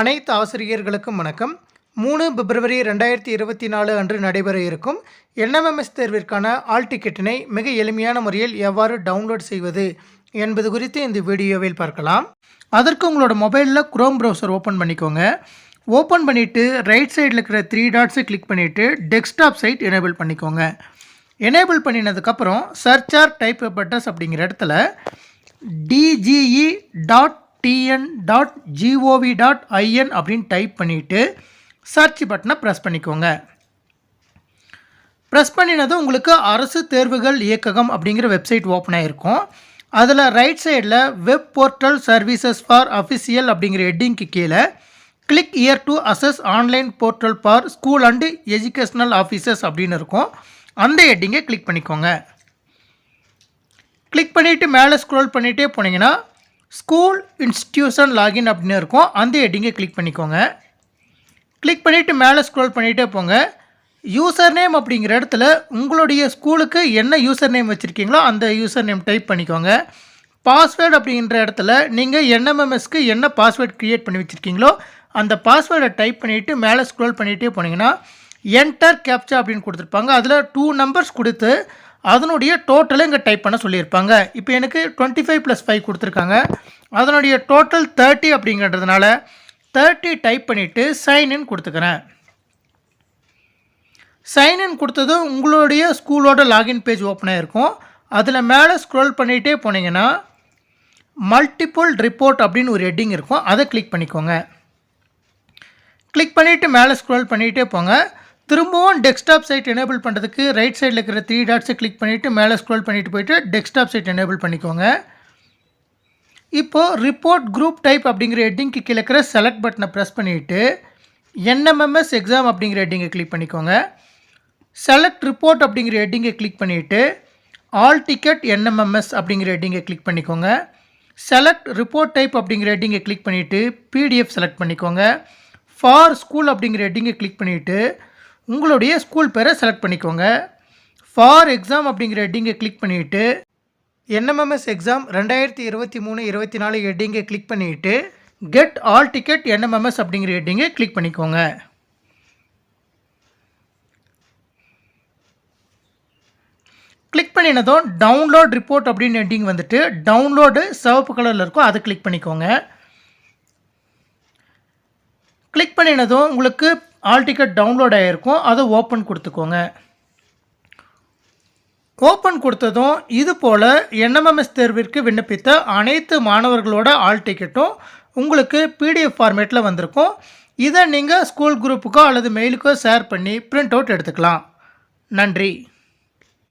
அனைத்து ஆசிரியர்களுக்கும் வணக்கம். மூணு பிப்ரவரி ரெண்டாயிரத்தி இருபத்தி நாலு அன்று நடைபெற இருக்கும் என்எம்எம்எஸ் தேர்விற்கான ஆல் டிக்கெட்டினை மிக எளிமையான முறையில் எவ்வாறு டவுன்லோட் செய்வது என்பது குறித்து இந்த வீடியோவில் பார்க்கலாம். அதற்கு உங்களோட மொபைலில் குரோம் ப்ரௌசர் ஓப்பன் பண்ணிக்கோங்க. ஓப்பன் பண்ணிவிட்டு ரைட் சைடில் இருக்கிற த்ரீ டாட்ஸை கிளிக் பண்ணிவிட்டு டெஸ்க்டாப் சைட் எனேபிள் பண்ணிக்கோங்க. எனேபிள் பண்ணினதுக்கப்புறம் சர்ச் ஆர் டைப் பட்டஸ் அப்படிங்கிற இடத்துல DGE dot TN dot GOV dot IN அப்படின்னு டைப் பண்ணிவிட்டு சர்ச் பட்டனை ப்ரெஸ் பண்ணிக்கோங்க. ப்ரெஸ் பண்ணினதும் உங்களுக்கு அரசு தேர்வுகள் இயக்ககம் அப்படிங்கிற வெப்சைட் ஓப்பன் ஆகிருக்கும் அதில் ரைட் சைடில் web portal services for official அப்படிங்கிற ஹெட்டிங்க்கு கீழே click here to access online portal for school and educational offices அப்படின்னு இருக்கும். அந்த ஹெட்டிங்கை கிளிக் பண்ணிக்கோங்க. கிளிக் பண்ணிவிட்டு மேலே ஸ்க்ரோல் பண்ணிகிட்டே போனீங்கன்னா ஸ்கூல் இன்ஸ்டியூஷன் லாகின் அப்படின்னு இருக்கும். அந்த ஹெட்டிங்கை கிளிக் பண்ணிக்கோங்க. கிளிக் பண்ணிவிட்டு மேலே ஸ்க்ரோல் பண்ணிகிட்டே போங்க. யூசர் நேம் அப்படிங்கிற இடத்துல உங்களுடைய ஸ்கூலுக்கு என்ன யூசர் நேம் வச்சுருக்கீங்களோ அந்த யூசர் நேம் டைப் பண்ணிக்கோங்க. பாஸ்வேர்டு அப்படிங்கிற இடத்துல நீங்கள் என்எம்எம்எஸ்க்கு என்ன பாஸ்வேர்டு க்ரியேட் பண்ணி வச்சுருக்கீங்களோ அந்த பாஸ்வேர்டை டைப் பண்ணிவிட்டு மேலே ஸ்க்ரோல் பண்ணிகிட்டே போனீங்கன்னா என்டர் கேப்சா அப்படின்னு கொடுத்துருப்பாங்க. அதில் டூ நம்பர்ஸ் கொடுத்து அதனுடைய டோட்டலை இங்கே டைப் பண்ண சொல்லியிருப்பாங்க. இப்போ எனக்கு டுவெண்ட்டி ஃபைவ் ப்ளஸ் ஃபைவ் கொடுத்துருக்காங்க. அதனுடைய டோட்டல் தேர்ட்டி அப்படிங்கிறதுனால தேர்ட்டி டைப் பண்ணிவிட்டு சைன்இன் கொடுத்துக்கிறேன். சைன்இன் கொடுத்ததும் உங்களுடைய ஸ்கூலோட லாகின் பேஜ் ஓப்பன் ஆகிருக்கும் அதில் மேலே ஸ்க்ரோல் பண்ணிகிட்டே போனீங்கன்னா மல்டிப்புள் ரிப்போர்ட் அப்படின்னு ஒரு ஹெட்டிங் இருக்கும். அதை கிளிக் பண்ணிக்கோங்க. கிளிக் பண்ணிவிட்டு மேலே ஸ்க்ரோல் பண்ணிகிட்டே போங்க. திரும்பவும் டெஸ்க்டாப் சைட் எனேபிள் பண்ணுறதுக்கு ரைட் சைடில் இருக்கிற த்ரீ டாட்ஸை கிளிக் பண்ணிவிட்டு மேலே ஸ்க்ரோல் பண்ணிவிட்டு போயிட்டு டெஸ்க்டாப் சைட் எனேபிள் பண்ணிக்கோங்க. இப்போது ரிப்போர்ட் குரூப் டைப் அப்படிங்கிற ஹெட்டிங்க்கு கீழே இருக்கிற செலக்ட் பட்டனை ப்ரெஸ் பண்ணிவிட்டு என்எம்எம்எஸ் எக்ஸாம் அப்படிங்கிற ஹெட்டிங்கை கிளிக் பண்ணிக்கோங்க. செலக்ட் ரிப்போர்ட் அப்படிங்கிற ஹெட்டிங்கை கிளிக் பண்ணிவிட்டு ஆல் டிக்கெட் என்எம்எம்எஸ் அப்படிங்கிற ஹெட்டிங்கை கிளிக் பண்ணிக்கோங்க. செலக்ட் ரிப்போர்ட் டைப் அப்படிங்கிற ஹெட்டிங்கை கிளிக் பண்ணிவிட்டு பிடிஎஃப் செலக்ட் பண்ணிக்கோங்க. ஃபார் ஸ்கூல் அப்படிங்கிற ஹெட்டிங்கை கிளிக் பண்ணிவிட்டு உங்களுடைய ஸ்கூல் பேரை செலக்ட் பண்ணிக்கோங்க. ஃபார் எக்ஸாம் அப்படிங்கிற ஹெட்டிங்கை கிளிக் பண்ணிவிட்டு என்எம்எம்எஸ் எக்ஸாம் ரெண்டாயிரத்தி இருபத்தி மூணு இருபத்தி நாலு ஹெட்டிங்கை கிளிக் பண்ணிவிட்டு கெட் ஆல் டிக்கெட் என்எம்எம்எஸ் அப்படிங்கிற ஹெட்டிங்கை கிளிக் பண்ணிக்கோங்க. கிளிக் பண்ணினதும் டவுன்லோட் ரிப்போர்ட் அப்படின்னு ஹெட்டிங் வந்துட்டு டவுன்லோடு சிவப்பு கலரில் இருக்கும் அதை கிளிக் பண்ணிக்கோங்க. கிளிக் பண்ணினதும் உங்களுக்கு ஆல் டிக்கெட் டவுன்லோட் ஆகிருக்கும் அதை ஓப்பன் கொடுத்துக்கோங்க. ஓப்பன் கொடுத்ததும் இது போல் என்எம்எம்எஸ் தேர்விற்கு விண்ணப்பித்த அனைத்து மாணவர்களோட ஆல் டிக்கெட்டும் உங்களுக்கு பிடிஎஃப் ஃபார்மேட்டில் வந்திருக்கும். இதை நீங்கள் ஸ்கூல் குரூப்புக்கோ அல்லது மெயிலுக்கோ ஷேர் பண்ணி பிரிண்ட் அவுட் எடுத்துக்கலாம். நன்றி.